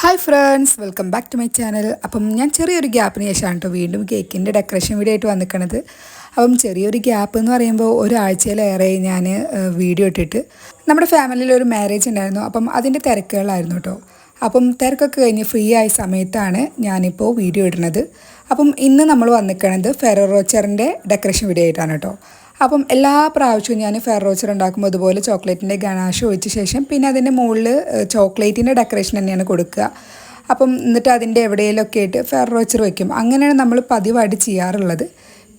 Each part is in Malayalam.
Hi friends welcome back to my channel അപ്പം ഞാൻ ചെറിയൊരു ഗ്യാപ്പിന് ശേഷമാണ് കേട്ടോ വീണ്ടും കേക്കിന്റെ ഡെക്കറേഷൻ വീഡിയോ ആയിട്ട് വന്നിക്കണത്. അപ്പം ചെറിയൊരു ഗ്യാപ്പ് എന്ന് പറയുമ്പോൾ ഒരാഴ്ചയിലേറെ ഞാൻ വീഡിയോ ഇട്ടിട്ട് നമ്മുടെ ഫാമിലിയിൽ ഒരു മാരേജ് ഉണ്ടായിരുന്നു. അപ്പം അതിന്റെ തിരക്കുകളായിരുന്നു കേട്ടോ അപ്പം തിരക്കൊക്കെ കഴിഞ്ഞ് ഫ്രീ ആയ സമയത്താണ് ഞാനിപ്പോൾ വീഡിയോ ഇടുന്നത്. അപ്പം ഇന്ന് നമ്മൾ വന്നിക്കണത് ഫെറോ റോച്ചറിന്റെ ഡെക്കറേഷൻ വീഡിയോ ആയിട്ടാണ് കേട്ടോ അപ്പം എല്ലാ പ്രാവശ്യവും ഞാൻ ഫെറോച്ചർ ഉണ്ടാക്കുമ്പോൾ അതുപോലെ ചോക്ലേറ്റിന്റെ ഗണാഷ് ഒഴിച്ച ശേഷം പിന്നെ അതിന്റെ മുകളിൽ ചോക്ലേറ്റിന്റെ ഡെക്കറേഷൻ തന്നെയാണ് കൊടുക്കുക. അപ്പം എന്നിട്ട് അതിന്റെ എവിടെയെങ്കിലുമൊക്കെ ആയിട്ട് ഫെറോച്ചർ വയ്ക്കും. അങ്ങനെയാണ് നമ്മൾ പതിവായിട്ട് ചെയ്യാറുള്ളത്.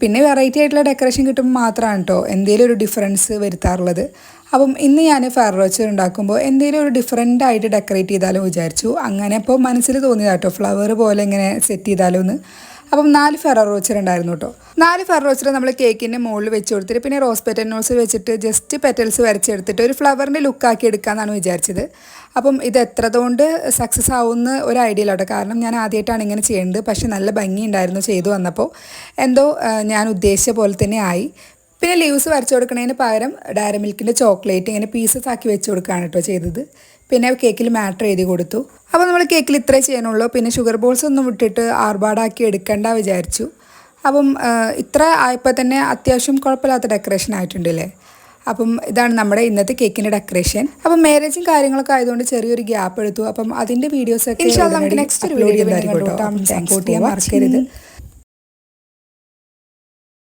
പിന്നെ വെറൈറ്റി ആയിട്ടുള്ള ഡെക്കറേഷൻ കിട്ടുമ്പോൾ മാത്രമാണ് കേട്ടോ എന്തെങ്കിലും ഒരു ഡിഫറൻസ് വരുത്താറുള്ളത്. അപ്പം ഇന്ന് ഞാൻ ഫെറോച്ചർ ഉണ്ടാക്കുമ്പോൾ എന്തെങ്കിലും ഒരു ഡിഫറെന്റ് ആയിട്ട് ഡെക്കറേറ്റ് ചെയ്താലോ വിചാരിച്ചു. അങ്ങനെ അപ്പോൾ മനസ്സിൽ തോന്നിയതാട്ടോ ഫ്ലവർ പോലെ ഇങ്ങനെ സെറ്റ് ചെയ്താലോ എന്ന്. അപ്പം നാല് ഫെറോ റോച്ചർ ഉണ്ടായിരുന്നു കേട്ടോ. നാല് ഫെറോ റോച്ചർ നമ്മൾ കേക്കിന്റെ മുകളിൽ വെച്ച് കൊടുത്തിട്ട് പിന്നെ റോസ് പെറ്റൽസ് വെച്ചിട്ട് ജസ്റ്റ് പെറ്റൽസ് വരച്ചെടുത്തിട്ട് ഒരു ഫ്ലവറിന്റെ ലുക്കാക്കി എടുക്കാമെന്നാണ് വിചാരിച്ചത്. അപ്പം ഇത് എത്രതുകൊണ്ട് സക്സസ് ആവുമെന്ന് ഒരു ഐഡിയ ഇല്ല കേട്ടോ. കാരണം ഞാൻ ആദ്യമായിട്ടാണ് ഇങ്ങനെ ചെയ്യേണ്ടത് പക്ഷെ നല്ല ഭംഗി ഉണ്ടായിരുന്നു ചെയ്തു വന്നപ്പോൾ. എന്തോ ഞാൻ ഉദ്ദേശിച്ച പോലെ തന്നെ ആയി. പിന്നെ ലീവ്സ് വരച്ചു കൊടുക്കുന്നതിന് പകരം ഡയറി മിൽക്കിന്റെ ചോക്ലേറ്റ് ഇങ്ങനെ പീസസ് ആക്കി വെച്ച് കൊടുക്കുകയാണ് കേട്ടോ ചെയ്തത്. പിന്നെ കേക്കിൽ മാറ്റർ എഴുതി കൊടുത്തു. അപ്പോൾ നമ്മൾ കേക്കിൽ ഇത്രേ ചെയ്യാനുള്ളൂ. പിന്നെ ഷുഗർ ബോൾസ് ഒന്നും വിട്ടിട്ട് ആർഭാടാക്കി എടുക്കണ്ട വിചാരിച്ചു. അപ്പം ഇത്ര ആയപ്പോൾ തന്നെ അത്യാവശ്യം കുഴപ്പമില്ലാത്ത ഡെക്കറേഷൻ ആയിട്ടുണ്ടല്ലേ? അപ്പം ഇതാണ് നമ്മുടെ ഇന്നത്തെ കേക്കിന്റെ ഡെക്കറേഷൻ. അപ്പം മാരേജും കാര്യങ്ങളൊക്കെ ആയതുകൊണ്ട് ചെറിയൊരു ഗ്യാപ്പ് എടുത്തു. അപ്പം അതിന്റെ വീഡിയോസ് ഒക്കെ നമുക്ക് നെക്സ്റ്റ് ഒരു വീഡിയോ സപ്പോർട്ട് ചെയ്യാൻ മറക്കരുത്.